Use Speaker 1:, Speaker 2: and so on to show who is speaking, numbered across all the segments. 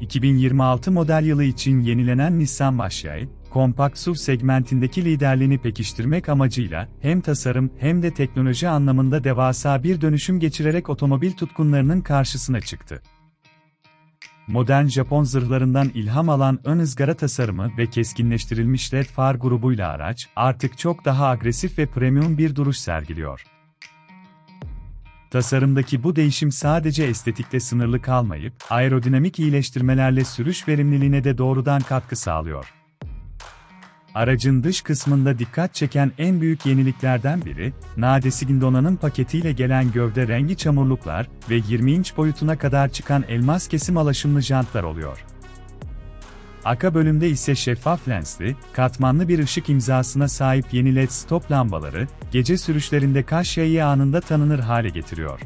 Speaker 1: ...2026 model yılı için yenilenen Nissan Qashqai, kompakt SUV segmentindeki liderliğini pekiştirmek amacıyla hem tasarım hem de teknoloji anlamında devasa bir dönüşüm geçirerek otomobil tutkunlarının karşısına çıktı. Modern Japon zırhlarından ilham alan ön ızgara tasarımı ve keskinleştirilmiş LED far grubuyla araç, artık çok daha agresif ve premium bir duruş sergiliyor. Tasarımdaki bu değişim sadece estetikle sınırlı kalmayıp, aerodinamik iyileştirmelerle sürüş verimliliğine de doğrudan katkı sağlıyor. Aracın dış kısmında dikkat çeken en büyük yeniliklerden biri, Nadesi donanım paketiyle gelen gövde rengi çamurluklar ve 20 inç boyutuna kadar çıkan elmas kesim alaşımlı jantlar oluyor. Arka bölümde ise şeffaf lensli, katmanlı bir ışık imzasına sahip yeni LED stop lambaları, gece sürüşlerinde Qashqai'yi anında tanınır hale getiriyor.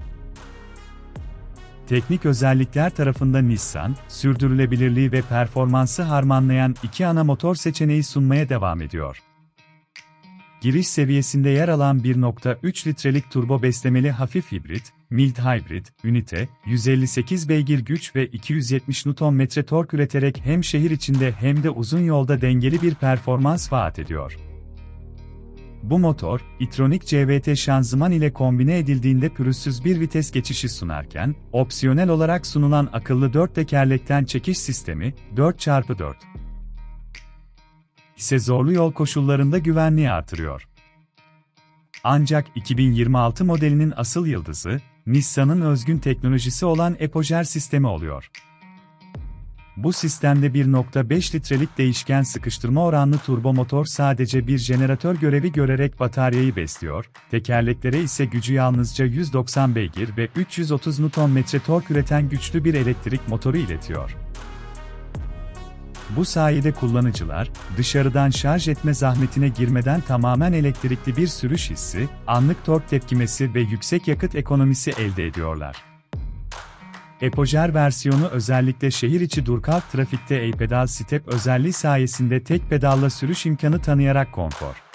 Speaker 1: Teknik özellikler tarafında Nissan, sürdürülebilirliği ve performansı harmanlayan iki ana motor seçeneği sunmaya devam ediyor. Giriş seviyesinde yer alan 1.3 litrelik turbo beslemeli hafif hibrit, mild hybrid, ünite, 158 beygir güç ve 270 Nm tork üreterek hem şehir içinde hem de uzun yolda dengeli bir performans vaat ediyor. Bu motor, itronik CVT şanzıman ile kombine edildiğinde pürüzsüz bir vites geçişi sunarken, opsiyonel olarak sunulan akıllı 4 tekerlekten çekiş sistemi, 4x4 ise zorlu yol koşullarında güvenliği artırıyor. Ancak 2026 modelinin asıl yıldızı, Nissan'ın özgün teknolojisi olan Epoger sistemi oluyor. Bu sistemde 1.5 litrelik değişken sıkıştırma oranlı turbo motor sadece bir jeneratör görevi görerek bataryayı besliyor, tekerleklere ise gücü yalnızca 190 beygir ve 330 Nm tork üreten güçlü bir elektrik motoru iletiyor. Bu sayede kullanıcılar, dışarıdan şarj etme zahmetine girmeden tamamen elektrikli bir sürüş hissi, anlık tork tepkimesi ve yüksek yakıt ekonomisi elde ediyorlar. Epoger versiyonu özellikle şehir içi dur-kalk trafikte e-pedal step özelliği sayesinde tek pedalla sürüş imkanı tanıyarak konfor